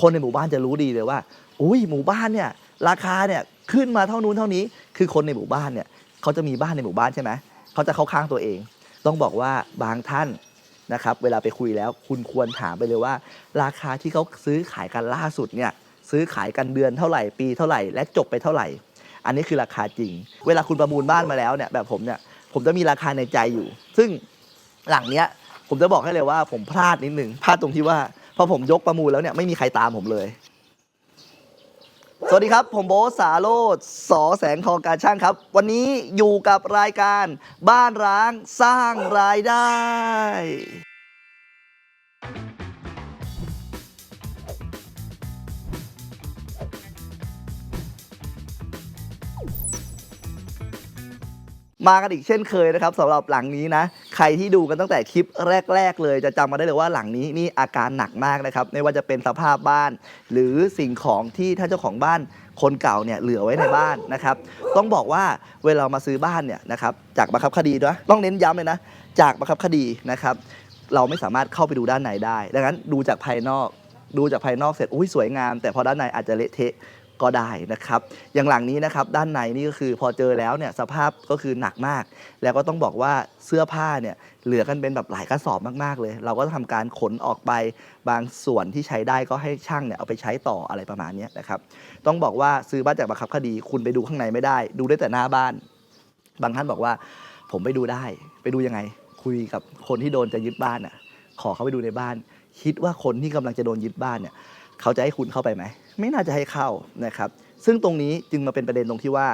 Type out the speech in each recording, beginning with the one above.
คนในหมู่บ้านจะรู้ดีเลยว่า อุ้ยหมู่บ้านเนี่ยราคาเนี่ยขึ้นมาเท่านู้นเท่านี้ คือคนในหมู่บ้านเนี่ยเขาจะมีบ้านในหมู่บ้านใช่ไหมเขาจะเข้าข้างตัวเอง ต้องบอกว่าบางท่านนะครับ เวลาไปคุยแล้วคุณควรถามไปเลยว่า ราคาที่เขาซื้อขายกันล่าสุดเนี่ยซื้อขายกันเดือนเท่าไหร่ ปีเท่าไหร่ และจบไปเท่าไหร่ อันนี้คือราคาจริง เวลาคุณประมูลบ้านมาแล้วเนี่ยแบบผมเนี่ยผมจะมีราคาในใจอยู่ ซึ่งหลังเนี้ยผมจะบอกให้เลยว่าผมพลาดนิดหนึ่งพลาดตรงที่ว่า พอผมยกประมูลแล้วเนี่ยไม่มีใครตามผมเลย สวัสดีครับ ผมโบทสาโรดสอแสงทองการช่างครับ วันนี้อยู่กับรายการบ้านร้างสร้างรายได้ มากันอีกเช่นเคยนะครับสำหรับหลังนี้นะ ใครที่ดูกันตั้งแต่คลิปแรก ๆ เลย จะจำมาได้เลยว่าหลังนี้นี่อาการหนักมากนะครับไม่ว่าจะเป็นสภาพบ้าน หรือสิ่งของที่ท่านเจ้าของบ้านคนเก่าเนี่ยเหลือไว้ในบ้านนะครับ ต้องบอกว่าเวลามาซื้อบ้านเนี่ยนะครับจากบังคับคดีด้วยต้องเน้นย้ำเลยนะ จากบังคับคดีนะครับ เราไม่สามารถเข้าไปดูด้านในได้ ดังนั้นดูจากภายนอก ดูจากภายนอกเสร็จอุ้ยสวยงาม แต่พอด้านในอาจจะเละเทะ ก็ได้นะครับ อย่างหลังนี้นะครับด้านในนี่ก็คือพอเจอแล้วเนี่ยสภาพก็คือหนักมาก แล้วก็ต้องบอกว่าเสื้อผ้าเนี่ยเหลือกันเป็นแบบหลายกระสอบมากๆเลย เราก็ทำการขนออกไปบางส่วนที่ใช้ได้ก็ให้ช่างเนี่ยเอาไปใช้ต่ออะไรประมาณนี้นะครับต้องบอกว่าซื้อบ้านจากบังคับคดี คุณไปดูข้างในไม่ได้ ดูได้แต่หน้าบ้าน บางท่านบอกว่า ผมไปดูได้ ไปดูยังไง คุยกับคนที่โดนจะยึดบ้านอะขอเขาไปดูในบ้าน คิดว่าคนที่กำลังจะโดนยึดบ้านเนี่ยเขาจะให้คุณเข้าไปไหม ไม่น่าจะให้เข้านะครับซึ่งตรงนี้จึงมาเป็นประเด็นตรงที่ว่า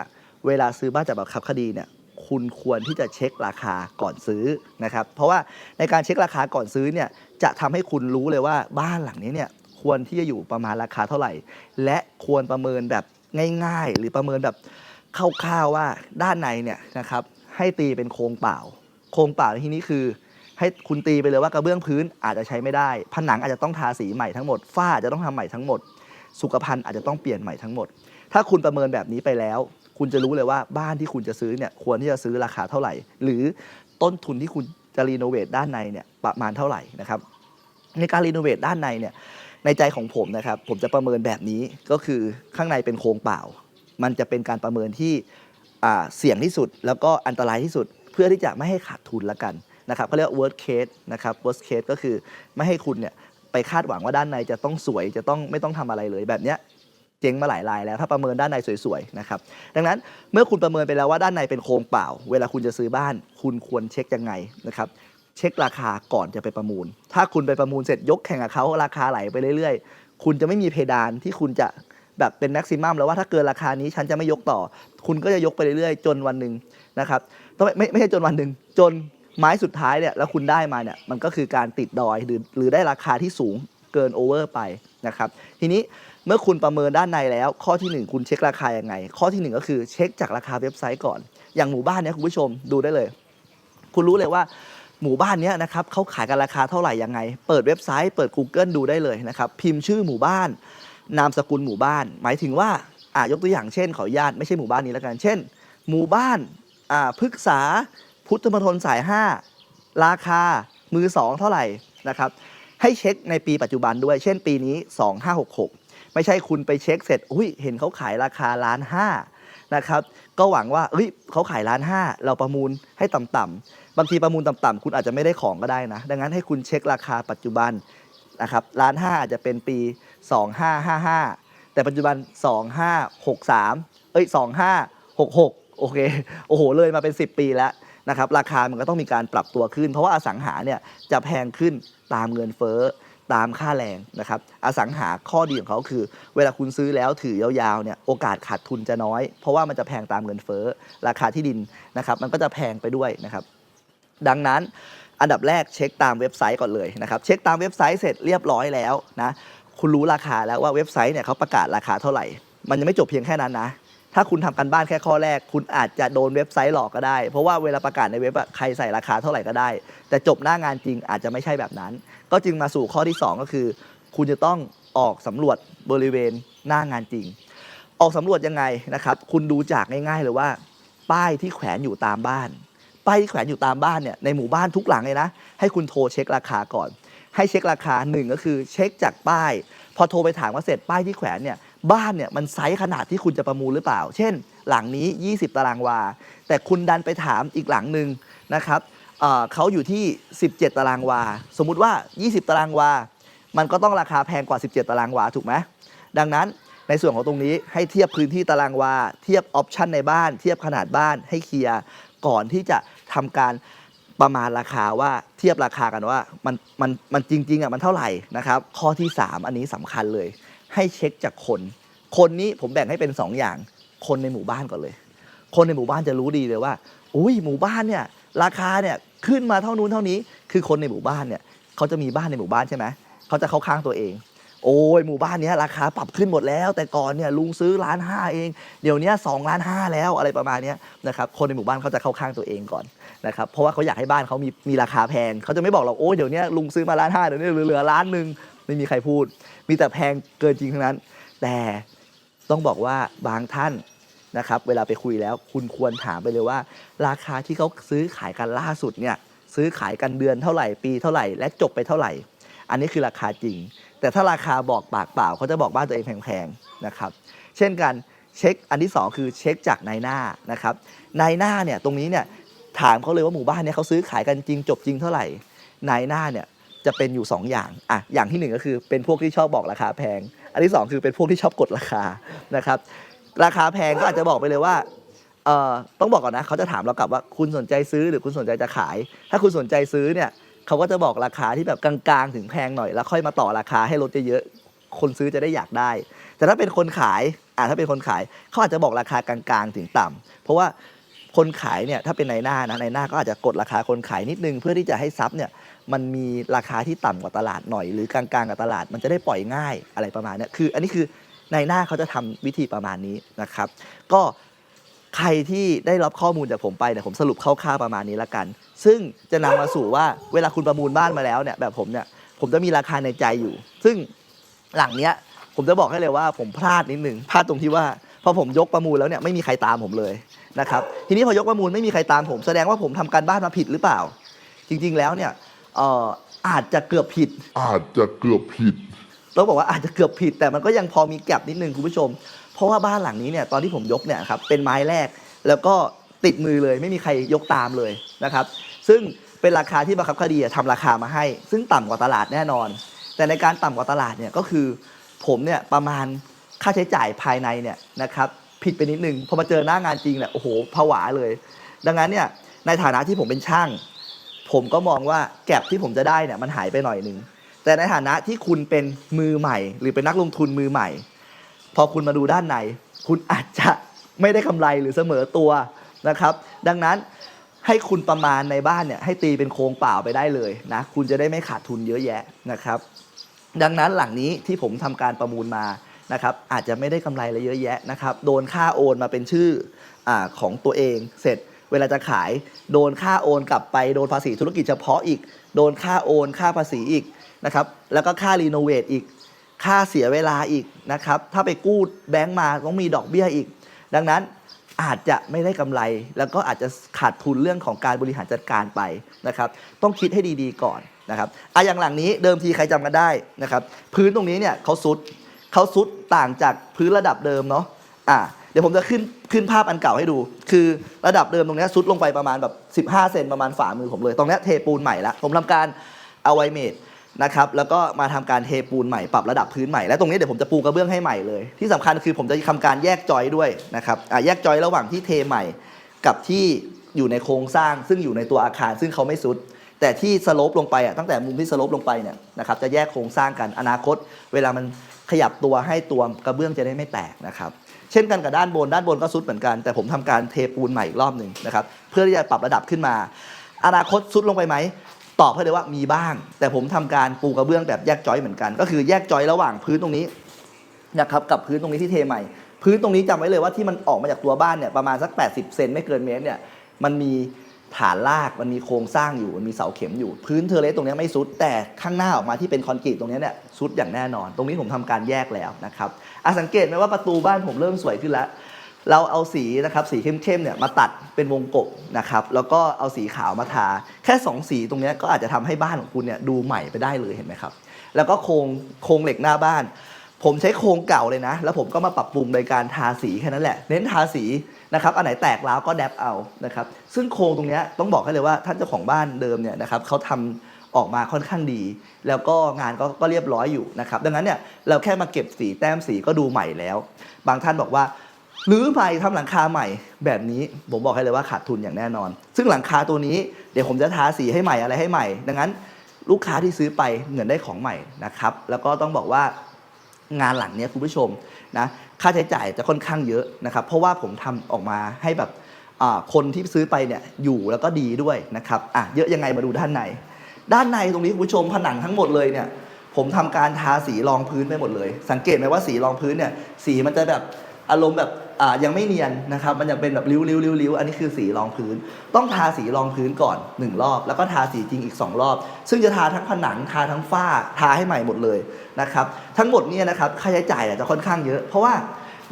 เวลาซื้อบ้านจากบังคับคดีเนี่ยคุณควรที่จะเช็คราคาก่อนซื้อนะครับเพราะว่าในการเช็คราคาก่อนซื้อเนี่ยจะทำให้คุณรู้เลยว่าบ้านหลังนี้เนี่ยควรที่จะอยู่ประมาณราคาเท่าไหร่ และควรประเมินแบบง่าย ๆ หรือประเมินแบบคร่าวๆว่าด้านในเนี่ยนะครับให้ตีเป็นโครงเปล่า โครงเปล่าในที่นี้คือ ให้คุณตีไปเลยว่ากระเบื้องพื้นอาจจะใช้ไม่ได้ ผนังอาจจะต้องทาสีใหม่ทั้งหมดฝ้าจจะต้องทำใหม่ทั้งหมด สุขภัณฑ์อาจจะต้องเปลี่ยนใหม่ทั้งหมด ถ้าคุณประเมินแบบนี้ไปแล้ว คุณจะรู้เลยว่าบ้านที่คุณจะซื้อเนี่ยควรที่จะซื้อราคาเท่าไหร่ หรือต้นทุนที่คุณจะรีโนเวทด้านในเนี่ยประมาณเท่าไหร่นะครับในการรีโนเวทด้านในเนี่ยในใจของผมนะครับผมจะประเมินแบบนี้ก็คือข้างในเป็นโครงเปล่า มันจะเป็นการประเมินที่เสี่ยงที่สุด แล้วก็อันตรายที่สุดเพื่อที่จะไม่ให้ขาดทุนละกันนะครับเขาเรียกว่า worst case นะครับ worst case ก็คือไม่ให้คุณเนี่ย ไปคาดหวังว่าด้านในจะต้องสวยจะต้องไม่ต้องทำอะไรเลยแบบเนี้ยเจ๊งมาหลายรายแล้วถ้าประเมินด้านในสวยๆนะครับดังนั้นเมื่อคุณประเมินไปแล้วว่าด้านในเป็นโครงเปล่า เวลาคุณจะซื้อบ้าน คุณควรเช็คยังไงนะครับเช็คราคาก่อนจะไปประมูล ถ้าคุณไปประมูลเสร็จยกแข่งกับเขาราคาไหลไปเรื่อยๆ คุณจะไม่มีเพดานที่คุณจะแบบเป็นแม็กซิมัมแล้วว่าถ้าเกินราคานี้ฉันจะไม่ยกต่อ คุณก็จะยกไปเรื่อยๆ จนวันหนึ่งนะครับต้องไม่ไม่ใช่จนวันหนึ่งจน ไม้สุดท้ายเนี่ยแล้วคุณได้มาเนี่ยมันก็คือการติดดอยหรือหรือได้ราคาที่สูงเกินโอเวอร์ไปนะครับทีนี้เมื่อคุณประเมินด้านในแล้ว ข้อที่หนึ่งคุณเช็คราคายังไง ข้อที่หนึ่งก็คือเช็คจากราคาเว็บไซต์ก่อน อย่างหมู่บ้านเนี่ยคุณผู้ชมดูได้เลย คุณรู้เลยว่าหมู่บ้านเนี้ยนะครับเขาขายกันราคาเท่าไหร่ยังไง เปิดเว็บไซต์เปิด Google ดูได้เลยนะครับพิมพ์ชื่อหมู่บ้าน นามสกุลหมู่บ้าน หมายถึงว่าอ่ายกตัวอย่างเช่นขออนุญาตไม่ใช่หมู่บ้านนี้แล้วกันเช่น หมู่บ้านอ่าพฤกษา พุทธมณฑลสาย 5 ราคามือ 2 เท่าไหร่นะครับให้เช็คในปีปัจจุบันด้วย เช่นปีนี้ 2566 ไม่ใช่คุณไปเช็คเสร็จอุ้ยเห็นเขาขายราคาล้านห้านะครับก็หวังว่าเฮ้ยเขาขายล้านห้าเราประมูลให้ต่ำๆบางทีประมูลต่ำๆคุณอาจจะไม่ได้ของก็ได้นะ ดังนั้นให้คุณเช็คราคาปัจจุบันนะครับล้านห้าอาจจะเป็นปี 2555 แต่ปัจจุบัน 2563 เอ้ย 2566 โอเค โอ้โห เลยมาเป็น 10 ปีแล้ว นะครับราคามันก็ต้องมีการปรับตัวขึ้น เพราะว่าอสังหาเนี่ยจะแพงขึ้นตามเงินเฟ้อตามค่าแรงนะครับอสังหาข้อดีของเขาคือ เวลาคุณซื้อแล้วถือยาวๆเนี่ยโอกาสขาดทุนจะน้อย เพราะว่ามันจะแพงตามเงินเฟ้อราคาที่ดินนะครับมันก็จะแพงไปด้วยนะครับดังนั้นอันดับแรกเช็คตามเว็บไซต์ก่อนเลยนะครับเช็คตามเว็บไซต์เสร็จเรียบร้อยแล้วนะคุณรู้ราคาแล้วว่าเว็บไซต์เนี่ยเขาประกาศราคาเท่าไหร่ มันยังไม่จบเพียงแค่นั้นนะ ถ้าคุณทำกันบ้านแค่ข้อแรก คุณอาจจะโดนเว็บไซต์หลอกก็ได้ เพราะว่าเวลาประกาศในเว็บอะใครใส่ราคาเท่าไหร่ก็ได้ แต่จบหน้างานจริงอาจจะไม่ใช่แบบนั้น ก็จึงมาสู่ข้อที่ 2 ก็คือ คุณจะต้องออกสำรวจบริเวณหน้างานจริง ออกสำรวจยังไงนะครับคุณดูจากง่ายๆเลยว่า ป้ายที่แขวนอยู่ตามบ้าน ป้ายที่แขวนอยู่ตามบ้านเนี่ยในหมู่บ้านทุกหลังเลยนะ ให้คุณโทรเช็คราคาก่อน ให้เช็คราคาหนึ่งก็คือเช็คจากป้าย พอโทรไปถามว่าเสร็จป้ายที่แขวนเนี่ย บ้านเนี่ยมันไซส์ขนาดที่คุณจะประมูลหรือเปล่า เช่น หลังนี้ 20 ตารางวา แต่คุณดันไปถามอีกหลังหนึ่งนะครับเเขาอยู่ที่ 17 ตารางวา สมมุติว่า 20 ตารางวา มันก็ต้องราคาแพงกว่า 17 ตารางวาถูกไหมดังนั้นในส่วนของตรงนี้ให้เทียบพื้นที่ตารางวา เทียบออปชันในบ้าน เทียบขนาดบ้านให้เคลียร์ก่อนที่จะทำการประมาณราคาว่า ทียบราคากันว่ามันมันมันจริงๆอะมันเท่าไหร่นะครับ ข้อที่ 3 อันนี้สำคัญเลย ให้เช็คจากคน คนนี้ผมแบ่งให้เป็น 2 อย่าง คนในหมู่บ้านก่อนเลย คนในหมู่บ้านจะรู้ดีเลยว่า อุ้ยหมู่บ้านเนี่ยราคาเนี่ยขึ้นมาเท่านู้นเท่านี้ คือคนในหมู่บ้านเนี่ยเขาจะมีบ้านในหมู่บ้านใช่ไหมเขาจะเข้าข้างตัวเอง โอ้ยหมู่บ้านนี้ราคาปรับขึ้นหมดแล้ว แต่ก่อนเนี่ยลุงซื้อล้านห้าเอง เดี๋ยวนี้สองล้านห้าแล้วอะไรประมาณนี้นะครับคนในหมู่บ้านเขาจะเข้าข้างตัวเองก่อนนะครับเพราะว่าเขาอยากให้บ้านเขามีมีราคาแพงเขาจะไม่บอกเราโอ้ยเดี๋ยวนี้ลุงซื้อมาล้านห้าเดี๋ยวนี้เหลือล้านหนึ่งไม่มีใครพูด มีแต่แพงเกินจริงทั้งนั้น แต่ต้องบอกว่าบางท่านนะครับเวลาไปคุยแล้วคุณควรถามไปเลยว่า ราคาที่เขาซื้อขายกันล่าสุดเนี่ยซื้อขายกันเดือนเท่าไหร่ปีเท่าไหร่ และจบไปเท่าไหร่ อันนี้คือราคาจริง แต่ถ้าราคาบอกปากเปล่าเขาจะบอกบ้านตัวเองแพงๆนะครับ เช่นกันเช็คอันที่ 2 คือเช็คจากนายหน้านะครับนายหน้าเนี่ยตรงนี้เนี่ยถามเขาเลยว่าหมู่บ้านเนี่ยเขาซื้อขายกันจริงจบจริงเท่าไหร่นายหน้าเนี่ยจะเป็นอยู่ 2 อย่างอะอย่างที่หนึ่งก็คือเป็นพวกที่ชอบบอกราคาแพง อันที่สองคือเป็นพวกที่ชอบกดราคานะครับ ราคาแพงก็อาจจะบอกไปเลยว่าเอ่อต้องบอกก่อนนะเขาจะถามเรากลับว่าคุณสนใจซื้อหรือคุณสนใจจะขาย ถ้าคุณสนใจซื้อเนี่ย เขาก็จะบอกราคาที่แบบกลางๆ ถึงแพงหน่อยแล้วค่อยมาต่อราคาให้ลดเยอะๆคนซื้อจะได้อยากได้ แต่ถ้าเป็นคนขายอ่าถ้าเป็นคนขายเขาอาจจะบอกราคากลางๆ ถึงต่ำเพราะว่าคนขายเนี่ยถ้าเป็นนายหน้านะนายหน้าก็อาจจะกดราคาคนขายนิดนึง เพื่อที่จะให้ทรัพย์เนี่ยมันมีราคาที่ต่ำกว่าตลาดหน่อย หรือกลางๆกับตลาดมันจะได้ปล่อยง่ายอะไรประมาณเนี้ยคือ อันนี้คือในหน้าเขาจะทำวิธีประมาณนี้นะครับ ก็ ใครที่ได้รับข้อมูลจากผมไปเนี่ยผมสรุปคร่าวๆประมาณนี้ละกัน ซึ่งจะนำมาสู่ว่าเวลาคุณประมูลบ้านมาแล้วเนี่ยแบบผมเนี่ยผมจะมีราคาในใจอยู่ ซึ่งหลังเนี้ยผมจะบอกให้เลยว่าผมพลาดนิดหนึ่งพลาดตรงที่ว่าพอผมยกประมูลแล้วเนี่ยไม่มีใครตามผมเลยนะครับทีนี้พอยกประมูลไม่มีใครตามผมแสดงว่าผมทำการบ้านมาผิดหรือเปล่า จริงๆแล้วเนี่ยเอ่ออาจจะเกือบผิด อาจจะเกือบผิด ต้องบอกว่าอาจจะเกือบผิดแต่มันก็ยังพอมีแกลบนิดนึงคุณผู้ชม เพราะว่าบ้านหลังนี้เนี่ยตอนที่ผมยกเนี่ยครับเป็นไม้แรก แล้วก็ติดมือเลยไม่มีใครยกตามเลยนะครับ ซึ่งเป็นราคาที่บังคับคดีอะทำราคามาให้ ซึ่งต่ำกว่าตลาดแน่นอน แต่ในการต่ำกว่าตลาดเนี่ยก็คือผมเนี่ยประมาณค่าใช้จ่ายภายในเนี่ยนะครับผิดไปนิดนึงพอมาเจอหน้างานจริงเนี่ยโอ้โหผวาเลย ดังนั้นเนี่ยในฐานะที่ผมเป็นช่าง ผมก็มองว่าแก็บที่ผมจะได้เนี่ยมันหายไปหน่อยนึงแต่ในฐานะที่คุณเป็นมือใหม่ หรือเป็นนักลงทุนมือใหม่ พอคุณมาดูด้านในคุณอาจจะไม่ได้กำไรหรือเสมอตัวนะครับ ดังนั้นให้คุณประมาณในบ้านเนี่ยให้ตีเป็นโครงเปล่าไปได้เลยนะคุณจะได้ไม่ขาดทุนเยอะแยะนะครับ ดังนั้นหลังนี้ที่ผมทำการประมูลมานะครับอาจจะไม่ได้กำไรอะไรเยอะแยะนะครับโดนค่าโอนมาเป็นชื่ออของตัวเองเสร็จเวลาจะขายโดนค่าโอนกลับไปโดนภาษีธุรกิจเฉพาะอีก โดนค่าโอนค่าภาษีอีกนะครับแล้วก็ค่ารีโนเวทอีก ค่าเสียเวลาอีกนะครับ ถ้าไปกู้แบงก์มาต้องมีดอกเบี้ยอีก ดังนั้นอาจจะไม่ได้กำไร แล้วก็อาจจะขาดทุนเรื่องของการบริหารจัดการไปนะครับ ต้องคิดให้ดีๆก่อนนะครับอะอย่างหลังนี้เดิมทีใครจำกันได้นะครับ พื้นตรงนี้เนี่ยเขาซุดเขาซุดต่างจากพื้นระดับเดิมเนาะอะเดี๋ยวผมจะขึ้นขึ้นภาพอันเก่าให้ดู คือระดับเดิมตรงนี้ซุดลงไปประมาณแบบ 15 เซนประมาณฝ่ามือผมเลย ตรงเนี้ยเทปูนใหม่ละผมทำการเอาไวเมด นะครับแล้วก็มาทำการเทปูนใหม่ปรับระดับพื้นใหม่และตรงนี้เดี๋ยวผมจะปูกระเบื้องให้ใหม่เลย ที่สำคัญคือผมจะทำการแยกจอยด้วยนะครับแยกจอยระหว่างที่เทใหม่ กับที่อยู่ในโครงสร้าง ซึ่งอยู่ในตัวอาคาร ซึ่งเขาไม่สุด แต่ที่สโลปลงไปอะตั้งแต่มุมที่สโลปลงไปเนี่ยนะครับจะแยกโครงสร้างกันอนาคต เวลามันขยับตัวให้ตัวกระเบื้องจะได้ไม่แตกนะครับเช่นกันกับด้านบนด้านบนก็ซุดเหมือนกัน แต่ผมทำการเทปูนใหม่อีกรอบหนึ่งนะครับเพื่อที่จะปรับระดับขึ้นมา อนาคตซุดลงไปไหม ตอบให้เลยว่ามีบ้าง แต่ผมทำการปูกระเบื้องแบบแยกจอยเหมือนกัน ก็คือแยกจอยระหว่างพื้นตรงนี้นะครับกับพื้นตรงนี้ที่เทใหม่ พื้นตรงนี้จำไว้เลยว่าที่มันออกมาจากตัวบ้านเนี่ยประมาณสัก 80 เซนไม่เกินเมตรเนี่ยมันมีฐานรากมันมีโครงสร้างอยู่มันมีเสาเข็มอยู่ พื้นเทเลสตรงนี้ไม่ซุด แต่ข้างหน้าออกมาที่เป็นคอนกรีตตรงนี้เนี่ยซุดอย่างแน่นอน ตรงนี้ผมทำการแยกแล้วนะครับอะสังเกตไหมว่าประตูบ้านผมเริ่มสวยขึ้นแล้ว เราเอาสีนะครับสีเข้มๆเนี่ยมาตัดเป็นวงกบนะครับแล้วก็เอาสีขาวมาทา แค่สองสีตรงนี้ก็อาจจะทำให้บ้านของคุณเนี่ยดูใหม่ไปได้เลยเห็นไหมครับ แล้วก็โครงโครงเหล็กหน้าบ้าน ผมใช้โครงเก่าเลยนะ แล้วผมก็มาปรับปรุงโดยการทาสีแค่นั้นแหละ เน้นทาสีนะครับอันไหนแตกร้าวก็แดบเอานะครับซึ่งโครงตรงนี้ต้องบอกให้เลยว่าท่านเจ้าของบ้านเดิมเนี่ยนะครับเขาทำออกมาค่อนข้างดี แล้วก็งานก็ก็เรียบร้อยอยู่นะครับดังนั้นเนี่ยเราแค่มาเก็บสีแต้มสีก็ดูใหม่แล้ว บางท่านบอกว่า หรือใหม่ทำหลังคาใหม่แบบนี้ผมบอกให้เลยว่าขาดทุนอย่างแน่นอน ซึ่งหลังคาตัวนี้เดี๋ยวผมจะทาสีให้ใหม่อะไรให้ใหม่ ดังนั้น ลูกค้าที่ซื้อไปเหมือนได้ของใหม่นะครับ แล้วก็ต้องบอกว่างานหลังเนี้ยคุณผู้ชมนะค่าใช้จ่ายจะค่อนข้างเยอะนะครับเพราะว่าผมทำออกมาให้แบบคนที่ซื้อไปเนี่ยอยู่แล้วก็ดีด้วยนะครับอะเยอะยังไงมาดูด้านใน ด้านในตรงนี้คุณผู้ชมผนังทั้งหมดเลยเนี่ยผมทำการทาสีรองพื้นไปหมดเลย สังเกตไหมว่าสีรองพื้นเนี่ยสีมันจะแบบอารมณ์แบบ ยังไม่เนียนนะครับมันยังเป็นแบบริ้วริ้วริ้วริ้วอันนี้คือสีรองพื้น ต้องทาสีรองพื้นก่อนหนึ่งรอบ แล้วก็ทาสีจริงอีกสองรอบ ซึ่งจะทาทั้งผนังทาทั้งฝ้าทาให้ใหม่หมดเลยนะครับทั้งหมดเนี่ยนะครับค่าใช้จ่ายจจะค่อนข้างเยอะ เพราะว่า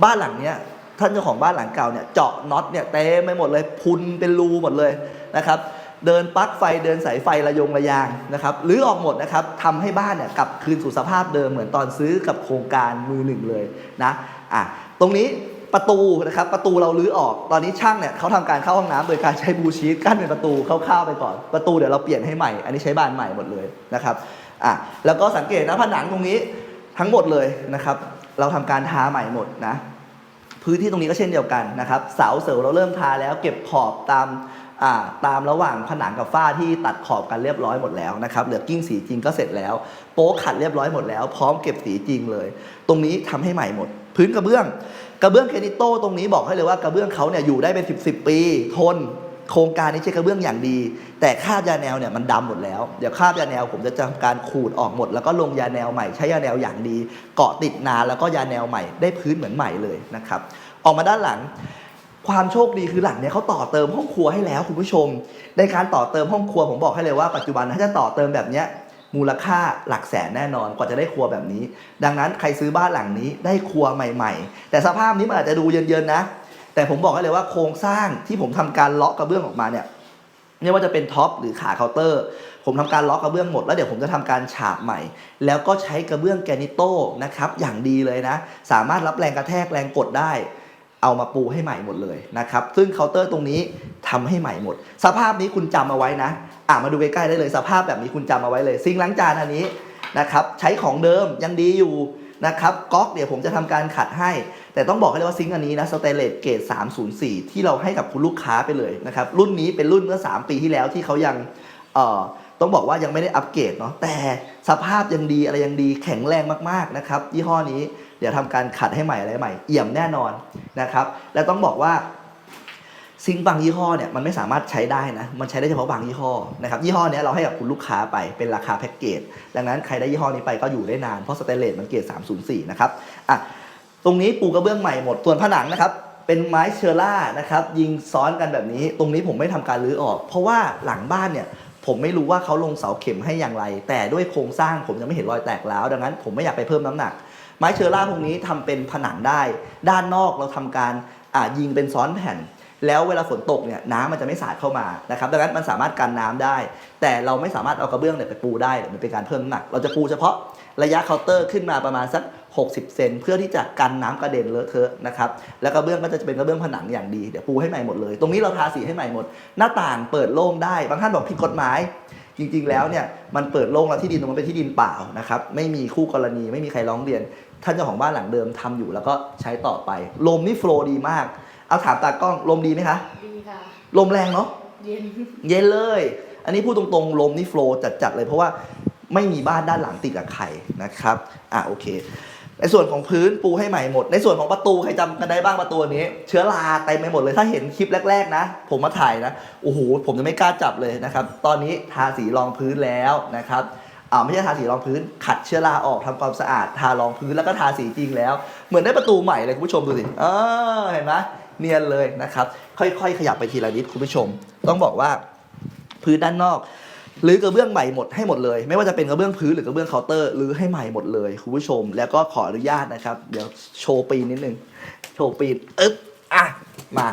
บ้านหลังเนี้ยท่านเจ้าของบ้านหลังเก่าเนี่ยเจาะน็อตเนี่ยเต็มไปหมดเลยพุนเป็นรูหมดเลยนะครับเดินปลั๊กไฟเดินสายไฟระยงระยางนะครับหรือออกหมดนะครับทำให้บ้านเนี่ยกลับคืนสู่สภาพเดิมเหมือนตอนซื้อกับโครงการมือหนึ่งเลยนะอะตรงนี้ ประตูนะครับประตูเราลื้อออก ตอนนี้ช่างเนี่ยเขาทำการเข้าห้องน้ำโดยการใช้บูชีตกั้นเป็นประตูคร่าวๆไปก่อน ประตูเดี๋ยวเราเปลี่ยนให้ใหม่ อันนี้ใช้บานใหม่หมดเลยนะครับอะแล้วก็สังเกตนะผนังตรงนี้ทั้งหมดเลยนะครับ เราทำการทาใหม่หมดนะพื้นที่ตรงนี้ก็เช่นเดียวกันนะครับ เสาเสริมเราเริ่มทาแล้วเก็บขอบตามอ่าตามระหว่างผนังกับฝ้าที่ตัดขอบกันเรียบร้อยหมดแล้วนะครับเหลือกิ้งสีจริงก็เสร็จแล้ว โป๊ะขัดเรียบร้อยหมดแล้ว พร้อมเก็บสีจริงเลย ตรงนี้ทำให้ใหม่หมด พื้นกระเบื้อง กระเบื้องเคนิโต้ตรงนี้บอกให้เลยว่ากระเบื้องเขาเนี่ยอยู่ได้เป็น 10บสปี ทน โครงการนี้ใช้กระเบื้องอย่างดี แต่คาบยาแนวเนี่ยมันดำหมดแล้ว เดี๋ยวคาบยาแนวผมจะทำการขูดออกหมด แล้วก็ลงยาแนวใหม่ใช้ยาแนวอย่างดี เกาะติดนานแล้วก็ยาแนวใหม่ได้พื้นเหมือนใหม่เลยนะครับออกมาด้านหลังความโชคดีคือหลังเนี่ยเขาต่อเติมห้องครัวให้แล้วคุณผู้ชม ในการต่อเติมห้องครัวผมบอกให้เลยว่าปัจจุบันถ้าจะต่อเติมแบบเนี้ย มูลค่าหลักแสนแน่นอนกว่าจะได้ครัวแบบนี้ ดังนั้นใครซื้อบ้านหลังนี้ได้ครัวใหม่ ๆ แต่สภาพนี้มันอาจจะดูเยินๆนะ แต่ผมบอกให้เลยว่าโครงสร้างที่ผมทำการเลาะกระเบื้องออกมาเนี่ยไม่ว่าจะเป็นท็อปหรือขาเคาน์เตอร์ ผมทำการเลาะกระเบื้องหมดแล้วเดี๋ยวผมจะทำการฉาบใหม่ แล้วก็ใช้กระเบื้องแกนิโต้นะครับอย่างดีเลยนะ สามารถรับแรงกระแทกแรงกดได้ เอามาปูให้ใหม่หมดเลยนะครับ ซึ่งเคาน์เตอร์ตรงนี้ทำให้ใหม่หมด สภาพนี้คุณจำเอาไว้นะ อะมาดูใกล้ๆได้เลย สภาพแบบนี้คุณจำเอาไว้เลย ซิงล้างจานอันนี้นะครับใช้ของเดิมยังดีอยู่นะครับก๊อกเดี๋ยวผมจะทำการขัดให้ แต่ต้องบอกให้เลยว่าซิงอันนี้นะสเตเลสเกรด304 ที่เราให้กับคุณลูกค้าไปเลยนะครับรุ่นนี้เป็นรุ่นเมื่อ 3 ปีที่แล้วที่เขายังเอ่อต้องบอกว่ายังไม่ได้อัปเกรดเนาะแต่สภาพยังดีอะไรยังดีแข็งแรงมากๆนะครับยี่ห้อนี้ เดี๋ยวทำการขัดให้ใหม่อะไรใหม่ เอี่ยมแน่นอนนะครับ และต้องบอกว่าซิงบางยี่ห้อเนี่ยมันไม่สามารถใช้ได้นะ มันใช้ได้เฉพาะบางยี่ห้อนะครับยี่ห้อเนี้ยเราให้กับคุณลูกค้าไปเป็นราคาแพ็กเกจ ดังนั้นใครได้ยี่ห้อนี้ไปก็อยู่ได้นาน เพราะสเตนเลสมันเกรด304 นะครับอะตรงนี้ปูกระเบื้องใหม่หมด ส่วนผนังนะครับเป็นไม้เชอร่านะครับยิงซ้อนกันแบบนี้ ตรงนี้ผมไม่ทำการรื้อออก เพราะว่าหลังบ้านเนี่ยผมไม่รู้ว่าเขาลงเสาเข็มให้อย่างไร แต่ด้วยโครงสร้างผมยังไม่เห็นรอยแตกร้าวดังนั้น ผมไม่อยากไปเพิ่มน้ำหนัก ไม้เชอร่าพวกนี้ทำเป็นผนังได้ ด้านนอกเราทำการยิงเป็นซ้อนแผ่น แล้วเวลาฝนตกเนี่ยน้ำมันจะไม่สาดเข้ามานะครับดังนั้นมันสามารถกันน้ำได้ แต่เราไม่สามารถเอากระเบื้องเนี่ยไปปูได้มันเป็นการเพิ่มน้ำหนัก เราจะปูเฉพาะระยะเคาน์เตอร์ขึ้นมาประมาณสัก60 เซนเพื่อที่จะกันน้ำกระเด็นเลอะเทอะนะครับแล้วกระเบื้องก็จะเป็นกระเบื้องผนังอย่างดีเดี๋ยวปูให้ใหม่หมดเลย ตรงนี้เราทาสีให้ใหม่หมด หน้าต่างเปิดโล่งได้ บางท่านบอกผิดกฎหมาย จริง ๆ แล้วเนี่ยมันเปิดโล่งแล้วที่ดินตรงนั้นเป็นที่ดินเปล่านะครับไม่มีคู่กรณีไม่มีใครร้องเรียน ท่านเจ้าของบ้านหลังเดิมทำอยู่แล้วก็ใช้ต่อไป ลมนี่โฟลว์ดีมาก เอาถามตากล้องลมดีไหมคะดีค่ะ ลมแรงเนาะเย็นเย็นเลย อันนี้พูดตรงๆลมนี่โฟลว์จัดๆเลยเพราะว่าไม่มีบ้านด้านหลังติดกับใครนะครับอะโอเค ในส่วนของพื้นปูให้ใหม่หมด ในส่วนของประตูใครจำกันได้บ้างประตูนี้ เชื้อราเต็มไปหมดเลยถ้าเห็นคลิปแรก ๆ นะ ผมมาถ่ายนะโอ้โหผมจะไม่กล้าจับเลยนะครับ ตอนนี้ทาสีรองพื้นแล้วนะครับอ่าไม่ใช่ทาสีรองพื้น ขัดเชื้อราออกทำความสะอาด ทารองพื้นแล้วก็ทาสีจริงแล้ว เหมือนได้ประตูใหม่เลยคุณผู้ชมดูสิเออเห็นไหมเนียนเลยนะครับ ค่อยๆ ขยับไปทีละนิดคุณผู้ชม ต้องบอกว่าพื้นด้านนอก รือกระเบื้องใหม่หมดให้หมดเลย ไม่ว่าจะเป็นกระเบื้องพื้นหรือกระเบื้องเคาน์เตอร์หรือให้ใหม่หมดเลยคุณผู้ชม แล้วก็ขออนุญาตนะครับ เดี๋ยวโชว์ปีนนิดนึง โชว์ปีนอึ๊บอะมา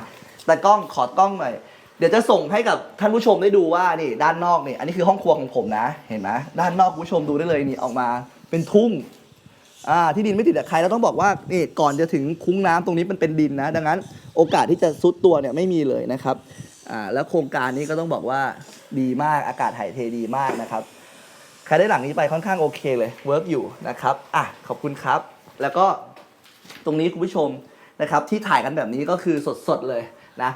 แต่กล้องขอกล้องหน่อยเดี๋ยวจะส่งให้กับท่านผู้ชมได้ดูว่านี่ด้านนอกนี่อันนี้คือห้องครัวของผมนะ เห็นไหมด้านนอกคุณผู้ชมดูได้เลยนี่ออกมาเป็นทุ่งอ่าที่ดินไม่ติดกับใครแล้วต้องบอกว่านี่ก่อนจะถึงคุ้งน้ำตรงนี้มันเป็นดินนะ ดังนั้น โอกาสที่จะซุดตัวเนี่ยไม่มีเลยนะครับ อ่าแล้วโครงการนี้ก็ต้องบอกว่าดีมากอากาศถ่ายเทดีมากนะครับใครได้หลังนี้ไปค่อนข้างโอเคเลยเวิร์กอยู่นะครับอะขอบคุณครับ แล้วก็ตรงนี้คุณผู้ชมนะครับที่ถ่ายกันแบบนี้ก็คือสดๆเลยนะ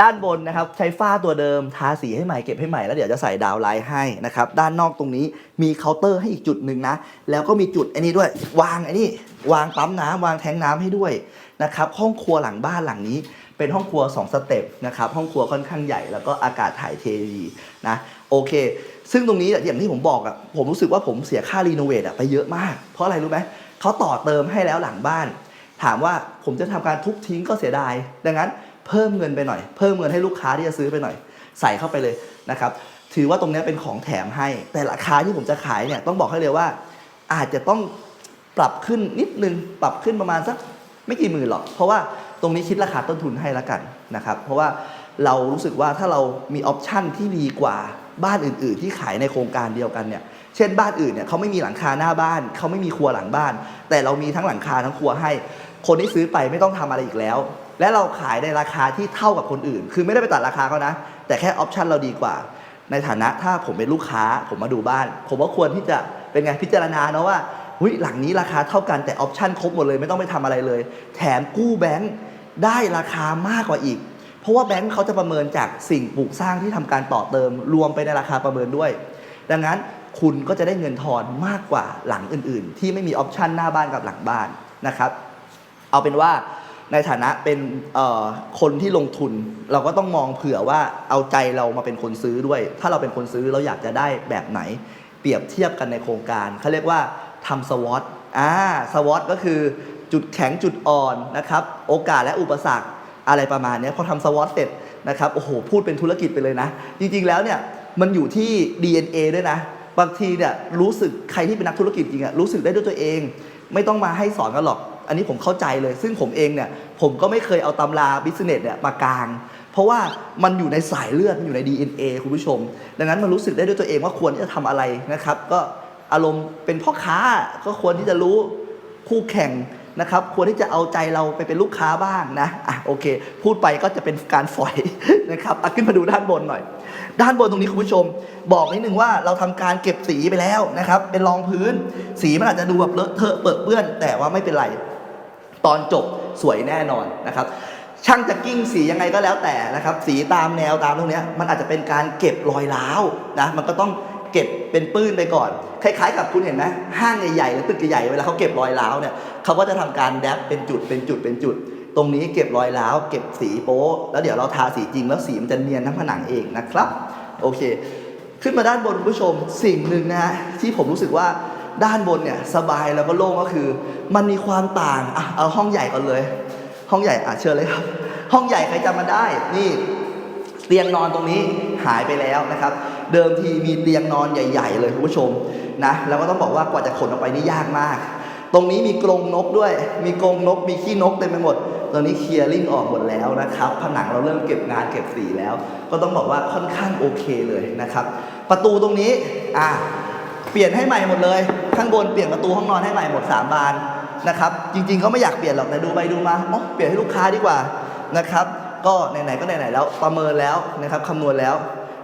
ด้านบนนะครับใช้ฝ้าตัวเดิมทาสีให้ใหม่เก็บให้ใหม่แล้วเดี๋ยวจะใส่ดาวไลท์ให้นะครับด้านนอกตรงนี้มีเคาน์เตอร์ให้อีกจุดหนึ่งนะแล้วก็มีจุดไอ้นี้ด้วย วางไอ้นี่วางปั๊มน้ำวางแทงน้ำให้ด้วยนะครับห้องครัวหลังบ้านหลังนี้ เป็นห้องครัว 2 สเต็ปนะครับห้องครัวค่อนข้างใหญ่แล้วก็อากาศถ่ายเทดีนะโอเค ซึ่งตรงนี้อย่างที่ผมบอกอะผมรู้สึกว่าผมเสียค่ารีโนเวทอะไปเยอะมาก เพราะอะไรรู้ไหมเขาต่อเติมให้แล้วหลังบ้าน ถามว่าผมจะทำการทุบทิ้งก็เสียดาย ดังนั้นเพิ่มเงินไปหน่อย เพิ่มเงินให้ลูกค้าที่จะซื้อไปหน่อย ใส่เข้าไปเลยนะครับถือว่าตรงนี้เป็นของแถมให้ แต่ราคาที่ผมจะขายเนี่ยต้องบอกให้เลยว่า อาจจะต้องปรับขึ้นนิดนึงปรับขึ้นประมาณสักไม่กี่หมื่นหรอก เพราะว่า ตรงนี้คิดราคาต้นทุนให้ละกันนะครับ เพราะว่าเรารู้สึกว่าถ้าเรามีออปชันที่ดีกว่าบ้านอื่น ๆ ที่ขายในโครงการเดียวกันเนี่ยเช่นบ้านอื่นเนี่ยเขาไม่มีหลังคาหน้าบ้าน เขาไม่มีครัวหลังบ้าน แต่เรามีทั้งหลังคาทั้งครัวให้ คนที่ซื้อไปไม่ต้องทำอะไรอีกแล้ว และเราขายในราคาที่เท่ากับคนอื่น คือไม่ได้ไปตัดราคาเขานะ แต่แค่ออปชันเราดีกว่า ในฐานะถ้าผมเป็นลูกค้าผมมาดูบ้าน ผมว่าควรที่จะเป็นไงพิจารณาเนาะว่า หุยหลังนี้ราคาเท่ากันแต่ออปชันครบหมดเลยไม่ต้องไปทำอะไรเลย แถมกู้แบงค์ได้ราคามากกว่าอีก เพราะว่าแบงค์เขาจะประเมินจากสิ่งปลูกสร้างที่ทำการต่อเติม รวมไปในราคาประเมินด้วย ดังนั้นคุณก็จะได้เงินทอนมากกว่าหลังอื่น ๆ ที่ไม่มีออปชันหน้าบ้านกับหลังบ้านนะครับเอาเป็นว่าในฐานะเป็นคนที่ลงทุน เราก็ต้องมองเผื่อว่าเอาใจเรามาเป็นคนซื้อด้วย ถ้าเราเป็นคนซื้อเราอยากจะได้แบบไหน เปรียบเทียบกันในโครงการเขาเรียกว่า ทำสวอตอ่าสวอตก็คือจุดแข็งจุดอ่อนนะครับโอกาสและอุปสรรคอะไรประมาณนี้พอทำสวอตเสร็จนะครับโอ้โหพูดเป็นธุรกิจไปเลยนะ จริงๆแล้วเนี่ยมันอยู่ที่ DNA ด้วยนะ บางทีเนี่ยรู้สึกใครที่เป็นนักธุรกิจจริงอะรู้สึกได้ด้วยตัวเอง ไม่ต้องมาให้สอนกันหรอก อันนี้ผมเข้าใจเลย ซึ่งผมเองเนี่ยผมก็ไม่เคยเอาตำราบิสเนสเนี่ยมากลาง เพราะว่ามันอยู่ในสายเลือดมันอยู่ใน DNA คุณผู้ชม ดังนั้นมันรู้สึกได้ด้วยตัวเองว่าควรที่จะทำอะไรนะครับ ก็ อารมณ์เป็นพ่อค้าก็ควรที่จะรู้คู่แข่งนะครับควรที่จะเอาใจเราไปเป็นลูกค้าบ้างนะอะโอเค พูดไปก็จะเป็นการฝอยนะครับอะขึ้นมาดูด้านบนหน่อย ด้านบนตรงนี้คุณผู้ชม บอกนิดนึงว่าเราทำการเก็บสีไปแล้วนะครับ เป็นรองพื้น สีมันอาจจะดูแบบเลอะเทอะเปื้อนเปื้อน แต่ว่าไม่เป็นไร ตอนจบสวยแน่นอนนะครับ ช่างจะกิ้งสียังไงก็แล้วแต่นะครับ สีตามแนวตามตรงเนี้ยมันอาจจะเป็นการเก็บรอยร้าวนะมันก็ต้อง เก็บเป็นปื้นไปก่อน คล้ายๆ กับคุณเห็นไหมห้างใหญ่ๆหรือตึกใหญ่ๆเวลาเขาเก็บรอยร้าวเนี่ยเขาก็จะทำการแดบเป็นจุดเป็นจุดเป็นจุด ตรงนี้เก็บรอยร้าว เก็บสีโป๊แล้วเดี๋ยวเราทาสีจริงแล้วสีมันจะเนียนทั้งผนังเองนะครับโอเค ขึ้นมาด้านบนคุณผู้ชมสิ่งหนึ่งนะฮะที่ผมรู้สึกว่าด้านบนเนี่ยสบายแล้วก็โล่งก็คือ มันมีความต่างอะเอาห้องใหญ่ก่อนเลย ห้องใหญ่อะเชิญเลยครับ ห้องใหญ่ใครจำมาได้นี่เตียงนอนตรงนี้หายไปแล้วนะครับ เดิมทีมีเตียงนอนใหญ่ ๆ เลยคุณผู้ชมนะแล้วก็ต้องบอกว่ากว่าจะขนออกไปนี่ยากมาก ตรงนี้มีกรงนกด้วย มีกรงนกมีขี้นกเต็มไปหมดตอนนี้เคลียร์ลิงออกหมดแล้วนะครับ ผนังเราเริ่มเก็บงานเก็บสีแล้ว ก็ต้องบอกว่าค่อนข้างโอเคเลยนะครับ ประตูตรงนี้อะเปลี่ยนให้ใหม่หมดเลย ข้างบนเปลี่ยนประตูห้องนอนให้ใหม่หมดสามบานนะครับจริงๆเขาไม่อยากเปลี่ยนหรอกแต่ดูไปดูมาอ๋อเปลี่ยนให้ลูกค้าดีกว่านะครับ ก็ไหนๆก็ไหนๆแล้วประเมินแล้วนะครับคำนวณแล้ว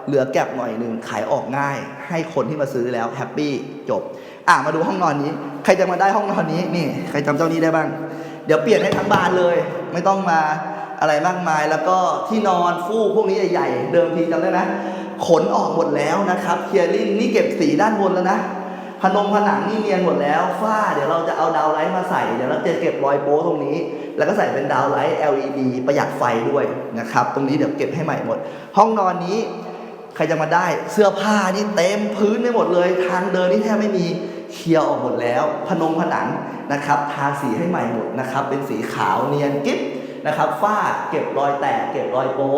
เหลือแก็บหน่อยหนึ่งขายออกง่าย ให้คนที่มาซื้อแล้วแฮปปี้จบ อะมาดูห้องนอนนี้ ใครจะมาได้ห้องนอนนี้นี่ใครจำเจ้านี้ได้บ้าง เดี๋ยวเปลี่ยนให้ทั้งบานเลย ไม่ต้องมาอะไรมากมายแล้วก็ที่นอนฟูกพวกนี้ใหญ่ๆเดิมทีจำได้ไหมขนออกหมดแล้วนะครับเคลียร์ลิงนี่เก็บสีด้านบนแล้วนะพนมผนังนี่เนียนหมดแล้วฝ้าเดี๋ยวเราจะเอาดาวไลท์มาใส่เดี๋ยวเราจะเก็บรอยโป๊ตรงนี้ แล้วก็ใส่เป็นดาวไลท์ LED ประหยัดไฟด้วยนะครับ ตรงนี้เดี๋ยวเก็บให้ใหม่หมด ห้องนอนนี้ ใครจะมาได้เสื้อผ้านี่เต็มพื้นไปหมดเลย ทางเดินนี่แทบไม่มีเคลียร์ออกหมดแล้ว พนมผนังนะครับทาสีให้ใหม่หมดนะครับ เป็นสีขาวเนียนกิ๊บนะครับฝ้าเก็บรอยแตก เก็บรอยโป๊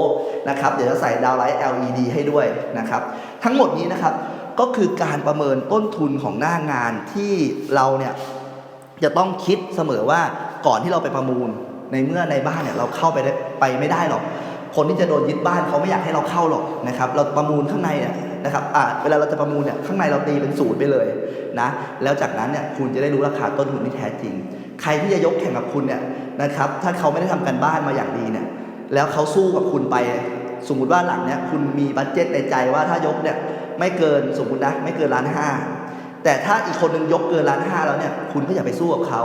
นะครับเดี๋ยวจะใส่ดาวไลท์ LED ให้ด้วยนะครับ ทั้งหมดนี้นะครับก็คือการประเมินต้นทุนของหน้างานที่เราเนี่ยจะต้องคิดเสมอว่าก่อนที่เราไปประมูล ในเมื่อในบ้านเนี่ยเราเข้าไปได้ไปไม่ได้หรอก คนที่จะโดนยึดบ้านเขาไม่อยากให้เราเข้าหรอกนะครับเราประมูลข้างในเนี่ยนะครับอ่าเวลาเราจะประมูลเนี่ยข้างในเราตีเป็นศูนย์ไปเลยนะแล้วจากนั้นเนี่ยคุณจะได้รู้ราคาต้นทุนที่แท้จริง ใครที่จะยกแข่งกับคุณเนี่ยนะครับถ้าเขาไม่ได้ทำการบ้านมาอย่างดีเนี่ยแล้วเขาสู้กับคุณไป สมมติว่าหลังเนี่ยคุณมีบัตเจ็ตในใจว่าถ้ายกเนี่ยไม่เกินสมมตินะไม่เกินล้านห้า แต่ถ้าอีกคนนึงยกเกินล้านห้าแล้วเนี่ยคุณก็อย่าไปสู้กับเขา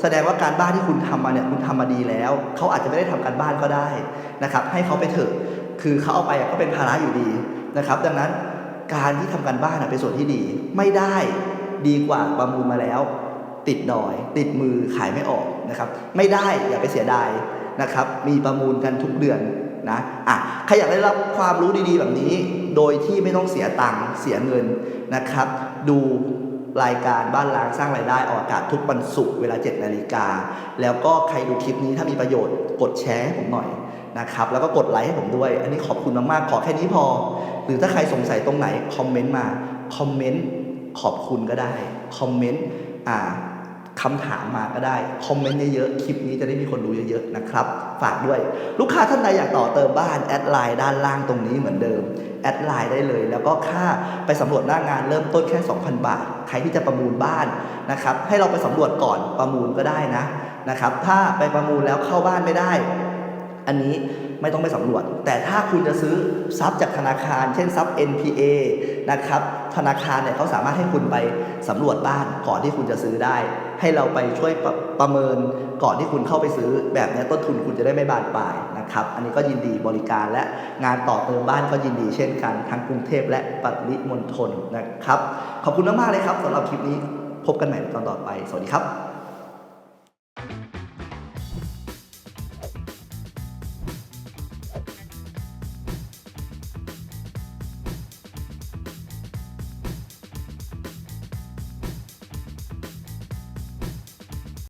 แสดงว่าการบ้านที่คุณทำมาเนี่ยคุณทำมาดีแล้ว เขาอาจจะไม่ได้ทำการบ้านก็ได้นะครับ ให้เขาไปเถอะคือเขาเอาไปก็เป็นภาระอยู่ดีนะครับ ดังนั้นการที่ทำการบ้านเป็นส่วนที่ดี ไม่ได้ดีกว่าประมูลมาแล้ว ติดดอย ติดมือขายไม่ออกนะครับ ไม่ได้อย่าไปเสียดายนะครับ มีประมูลกันทุกเดือนนะอะใครอยากได้รับความรู้ดีๆ แบบนี้ โดยที่ไม่ต้องเสียตังค์เสียเงินนะครับ ดูรายการบ้านล้างสร้างรายได้ออกอากาศทุกวันศุกร์เวลา 7 นาฬิกา แล้วก็ใครดูคลิปนี้ถ้ามีประโยชน์กดแชร์ให้ผมหน่อยนะครับ แล้วก็กดไลค์ให้ผมด้วย อันนี้ขอบคุณมากๆ ขอแค่นี้พอ หรือถ้าใครสงสัยตรงไหน คอมเมนต์มา คอมเมนต์ขอบคุณก็ได้ คอมเมนต์อ่า คำถามมาก็ได้ คอมเมนต์เยอะๆ คลิปนี้จะได้มีคนดูเยอะๆ นะครับ ฝากด้วย ลูกค้าท่านใดอยากต่อเติมบ้าน แอดไลน์ด้านล่างตรงนี้เหมือนเดิม แอดไลน์ได้เลย แล้วก็ค่าไปสำรวจหน้างานเริ่มต้นแค่ 2,000 บาท ใครที่จะประมูลบ้านนะครับ ให้เราไปสำรวจก่อนประมูลก็ได้นะนะครับ ถ้าไปประมูลแล้วเข้าบ้านไม่ได้ อันนี้ไม่ต้องไปสำรวจ แต่ถ้าคุณจะซื้อทรัพย์จากธนาคาร เช่นทรัพย์ NPA นะครับ ธนาคารเนี่ยเขาสามารถให้คุณไปสำรวจบ้านก่อนที่คุณจะซื้อได้ ให้เราไปช่วยประประเมินก่อนที่คุณเข้าไปซื้อแบบนี้ต้นทุนคุณจะได้ไม่บานปลายนะครับ อันนี้ก็ยินดีบริการและงานต่อเติมบ้านก็ยินดีเช่นกันทั้งกรุงเทพและปริมณฑลนะครับ ขอบคุณมากๆเลยครับสำหรับคลิปนี้พบกันใหม่ตอนต่อไป สวัสดีครับ